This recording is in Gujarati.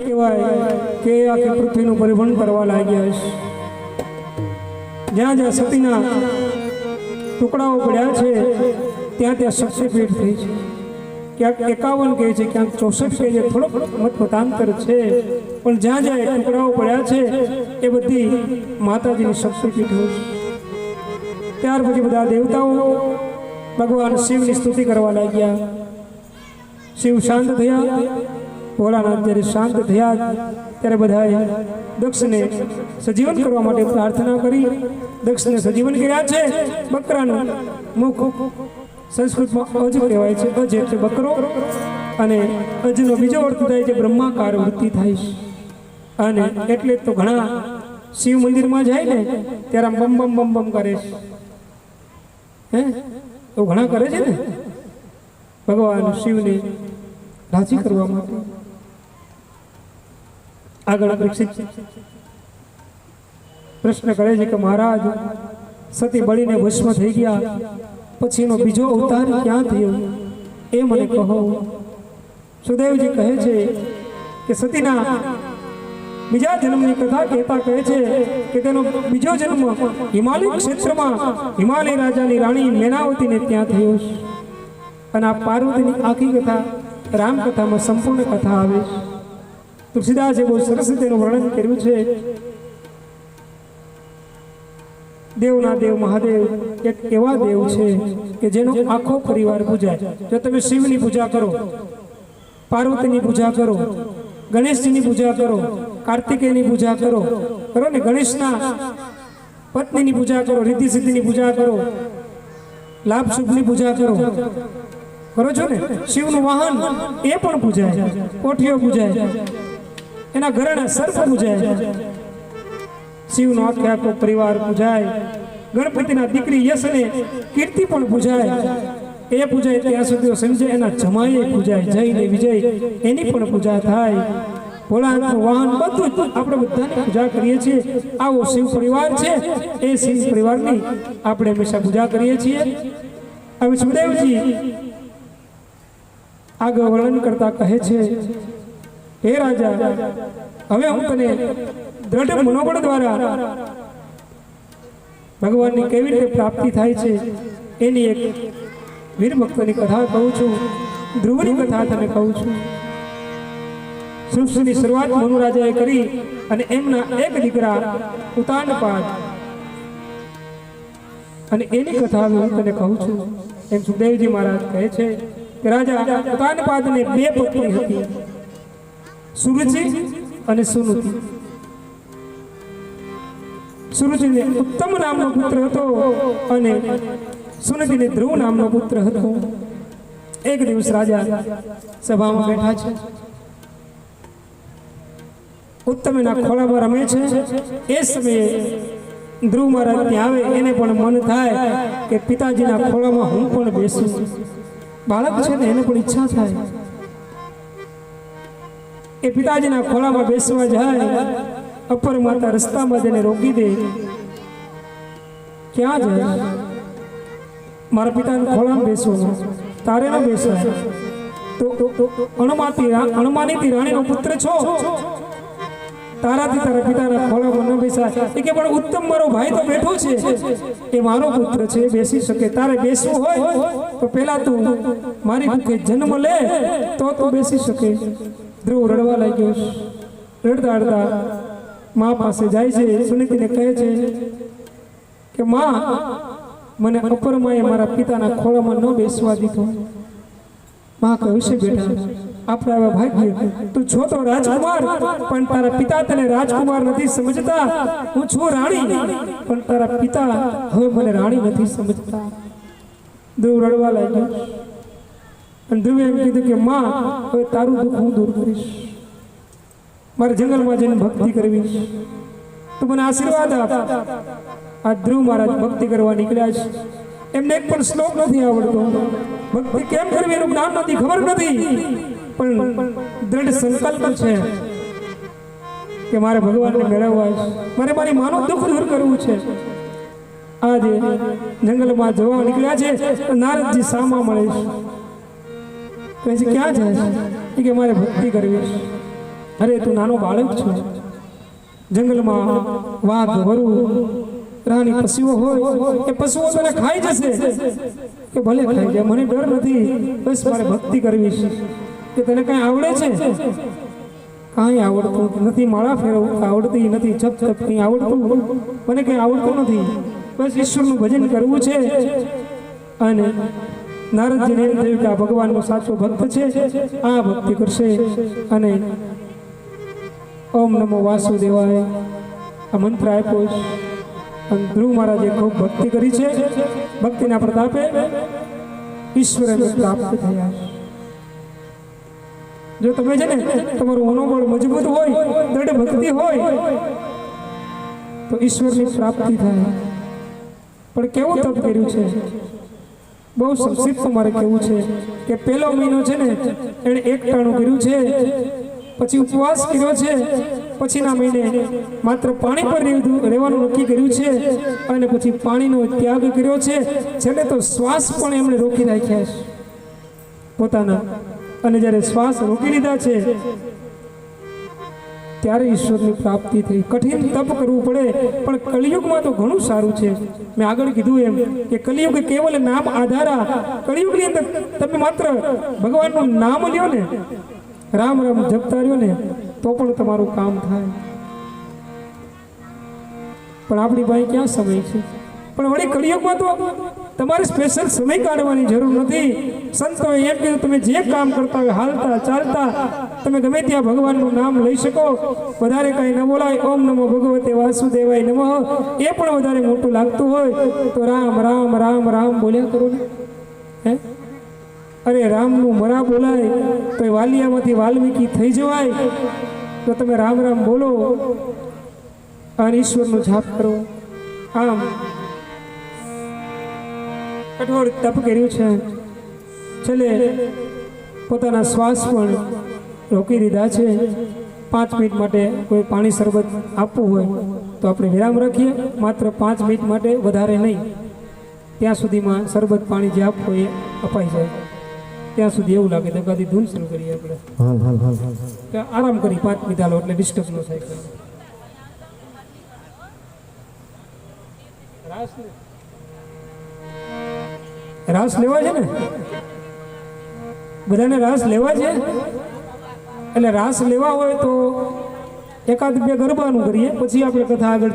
કહેવાય કે આખી પૃથ્વીનું પરિવહન કરવા લાગ્યા જ્યાં જ્યાં સતીના ટુકડાઓ પડ્યા છે, ત્યાં ત્યાં શક્તિપીઠ થઈ ક્યાંક એકાવન કહે છે, ક્યાંક ચોસઠ કહે છે, થોડોક મત મતાંતર છે. પણ જ્યાં જ્યાં ટુકડાઓ પડ્યા છે, એ બધી માતાજીની શક્તિપીઠો છે. ત્યાર પછી બધા દેવતાઓ ભગવાન શિવની સ્તુતિ કરવા લાગ્યા. શિવ શાંત થયા. ભોળાનાથ જ્યારે શાંત થયા, ત્યારે બધાએ દક્ષને સજીવન કરવા માટે પ્રાર્થના કરી. દક્ષને સજીવન કર્યા છે. બકરાનું મુખ સંસ્કૃતમાં અજ કહેવાય છે. અજ એટલે બકરો. અને અજનો બીજો અર્થ થાય છે બ્રહ્માકાર વૃત્તિ થાય છે. અને એટલે તો ઘણા શિવ મંદિરમાં જાય ને, ત્યારે આમ બમ બમ બમ બમ કરે છે. હે? તો ઘણા કરે છે ને? ભગવાન શિવને રાજી કરવા માટે. આગળ પરીક્ષિત પ્રશ્ન કરે છે કે મહારાજ, સતી બળીને ભસ્મ થઈ ગયા, પછીનો બીજો અવતાર ક્યાં થયો? એ મને કહો. સુદેવજી કહે છે કે સતીના બીજા જન્મની કથા કહેતા કહે છે કે તેનો બીજો જન્મ હિમાલય ક્ષેત્રમાં હિમાલય રાજાની રાણી મેનાવતીને ત્યાં થયો અને આ પાર્વતીની આખી કથા રામકથામાં સંપૂર્ણ કથા આવે છે. તુલસીદાસે બહુ સરસ રીતે વર્ણન કર્યું છે. દેવના દેવ, મહાદેવ, એક એવા દેવ છે કે જેનો આખો પરિવાર પૂજાય જો તમે શિવની પૂજા કરો, પાર્વતીની પૂજા કરો, ગણેશજીની પૂજા કરો, કાર્તિકેયની પૂજા કરો કરો ને ગણેશના પત્નીની પૂજા કરો રિદ્ધિ સિદ્ધિની પૂજા કરો લાભ શુભની પૂજા કરો કરો છો ને? શિવનું વાહન એ પણ પૂજાય, કોઠીઓ પૂજાય. એના ઘરેણા સર્પ પૂજાય. શિવનો આખે આખો પરિવાર પૂજાય. ગણપતિના દીકરી યશને કીર્તિ પણ પૂજાય. એ પૂજાય ત્યાં સુધી સમજે એના જમાઈએ પૂજાય. જય ને વિજય એની પણ પૂજા થાય. ભોળાનાથનું વાહન બધું આપણે બધાની પૂજા કરીએ છીએ. આવો શિવ પરિવાર છે. એ શિવ પરિવારની આપણે હંમેશા પૂજા કરીએ છીએ. હવે સુદેવજી આગળ વર્ણન કરતા કહે છે હે રાજા, હવે હું તને દ્રઢ મનોબળ દ્વારા ભગવાનની કેવી રીતે પ્રાપ્તિ થાય છે, એની એક વીર ભક્તની કથા કહું છું, ધ્રુવની કથા તને કહું છું. સૃષ્ટિની શરૂઆત મનુ રાજાએ કરી અને એમના એક દીકરા ઉતાનપાદ અને એની કથા હું તને કહું છું. એમ સુખદેવજી મહારાજ કહે છે કે રાજા ઉતાનપાદને બે પત્ની હતી. સુરુચિ અને સુનુતિ સુરુચિને ઉત્તમ નામનો પુત્ર હતો અને સુનતિને ધ્રુવ નામનો પુત્ર હતો. એક દિવસ રાજા સભામાં બેઠા છે. ઉત્તમ એના ખોળામાં રમે છે. એ સમયે ધ્રુવ મહારાજ ત્યાં આવે એને પણ મન થાય કે પિતાજીના ખોળામાં હું પણ બેસું. બાળક છે ને એને પણ ઈચ્છા થાય. એ પિતાજીના ખોળામાં બેસવા જાય, અપર માતા રસ્તામાં જઈને રોકી દે. ક્યાં જાય? મારા પિતાના ખોળામાં બેસવાનું. તારે ના બેસવાય તો અણમાતી અણમાનીતી રાણીનો પુત્ર છો? તારાથી તારા પિતાના ખોળામાં ન બેસાય. એ કે, પણ ઉત્તમ મારો ભાઈ તો બેઠો છે. એ મારો પુત્ર છે, એ બેસી શકે. તારે બેસવું હોય, તો પહેલા તું મારી ભૂખે જન્મ લે, તો તું બેસી શકે. ધ્રુવ રડવા લાગ્યો રડતા રડતા મા પાસે જાય છે. સુનીતિને કહે છે કે, મા, મને અપરમાએ મારા પિતાના ખોળામાં ન બેસવા દીધો. મા કહ્યું છે બેટા, આપણે આવા ભાગ્ય, તું છો તો રાજકુમાર, પણ તારા પિતા તને રાજકુમાર નથી સમજતા. હું છું રાણી, પણ તારા પિતા હવે મને રાણી નથી સમજતા. ધ્રુવ રડવા લાગ્યો. અને ધ્રુવે એમ કીધું કે, માં, હવે તારું દુઃખ હું દૂર કરીશ. મારે જંગલમાં જઈને ભક્તિ કરવી તો મને આશીર્વાદ આપ. આ ધ્રુવ મહારાજ ભક્તિ કરવા નીકળ્યા છે. એમને એક પણ શ્લોક નથી આવડતો. ભક્તિ કેમ કરવી એનું જ્ઞાન નથી, ખબર નથી. પણ દ્રઢ સંકલ્પ છે કે મારે ભગવાનને મેળવવા છે. મારે મારી માનું દુઃખ દૂર કરવું છે. આજે જંગલમાં જવા નીકળ્યા છે. નારદજી સામા મળે છે. કહે છે ક્યાં છે? એ કે, મારે ભક્તિ કરવી અરે, તું નાનો બાળક છો. જંગલમાં વાઘ, વરુ, રાણી, પશુઓ હોય, એ પશુઓ તને ખાઈ જશે. કે, ભલે ખાઈ જાય, મને ડર નથી. બસ, મારે ભક્તિ કરવી છે. કે, તને કાંઈ આવડે છે? કાંઈ આવડતું નથી, માળા ફેરવું, આવડતી નથી, જપ, તપ કંઈ આવડતું? મને કંઈ આવડતું નથી. બસ, ઈશ્વરનું ભજન કરવું છે. અને નારદજીને એમ થયું કે આ ભગવાનનો સાચો ભક્ત છે, આ ભક્તિ કરશે. અને ઓમ નમો વાસુદેવાય. આ મંત્ર આપ્યો. અને ધ્રુવ મહારાજે ખૂબ ભક્તિ કરી છે. ભક્તિના પ્રતાપે ઈશ્વરને પ્રાપ્ત થયા જો તમે છે ને તમારું મનોબળ મજબૂત હોય દઢ ભક્તિ હોય, તો ઈશ્વરની પ્રાપ્તિ થાય. પણ કેવું તપ કર્યું છે? બહુ સંક્ષિપ્ત મારે કહેવું છે કે પહેલો મહિનો છે ને, એણે એક ટાણું કર્યું છે, પછી ઉપવાસ કર્યો છે, પછીના મહિને માત્ર પાણી પર રહેવું- રહેવાનું નક્કી કર્યું છે, અને પછી પાણીનો ત્યાગ કર્યો છે, છેલ્લે તો શ્વાસ પણ એમણે રોકી રાખ્યા છે પોતાના. અને જ્યારે શ્વાસ રોકી લીધા છે ત્યારે ઈશ્વરની પ્રાપ્તિ થઈ. કઠિન તપ કરવું પડે, પણ કલિયુગમાં તો ઘણું સારું છે. મેં આગળ કીધું એમ કે કલિયુગ કેવલ નામ આધારા કલિયુગની અંદર તમે માત્ર ભગવાનનું નામ લ્યો ને, રામ રામ જપતા રહ્યો ને, તો પણ તમારું કામ થાય. પણ આપણી ભાઈ ક્યાં સમય છે? પણ વળી કળિયુગમાં તો તમારે સ્પેશિયલ સમય કાઢવાની જરૂર નથી. સંતોએ એમ કીધું તમે જે કામ કરતા હોય, હાલતા, ચાલતા, તમે ગમે ત્યાં ભગવાનનું નામ લઈ શકો. વધારે કાંઈ ન બોલાય. ઓમ નમો ભગવતે વાસુદેવાય નમઃ. એ પણ વધારે મોટું લાગતું હોય તો રામ રામ રામ રામ બોલ્યા કરો ને. હે? અરે રામનું મરા બોલાય તો એ વાલિયામાંથી વાલ્મીકી થઈ જવાય. તો તમે રામ રામ બોલો. અને ઈશ્વરનો જાપ કરો. આમ કઠોર તપ કર્યું છે. છેલ્લે પોતાના શ્વાસ પણ રોકી દીધા છે. પાંચ મિનિટ માટે કોઈ પાણી શરબત આપવું હોય તો આપણે વિરામ રાખીએ. માત્ર પાંચ મિનિટ માટે વધારે નહીં. ત્યાં સુધીમાં શરબત પાણી જે આપવું હોય એ અપાઈ જાય. ત્યાં સુધી એવું લાગે દગાથી ધૂન શરૂ કરીએ આપણે. આરામ કરી પાંચ મિનિટ હાલો એટલે ડિસ્ટર્બ ન થાય. રાસ ને? રાસ લેવા છે ને? બધાને રાસ લેવા છે? એટલે રાસ લેવા હોય તો એકાદ બે ગરબાનું કરીએ, પછી આપણે કથા આગળ ચલાવીએ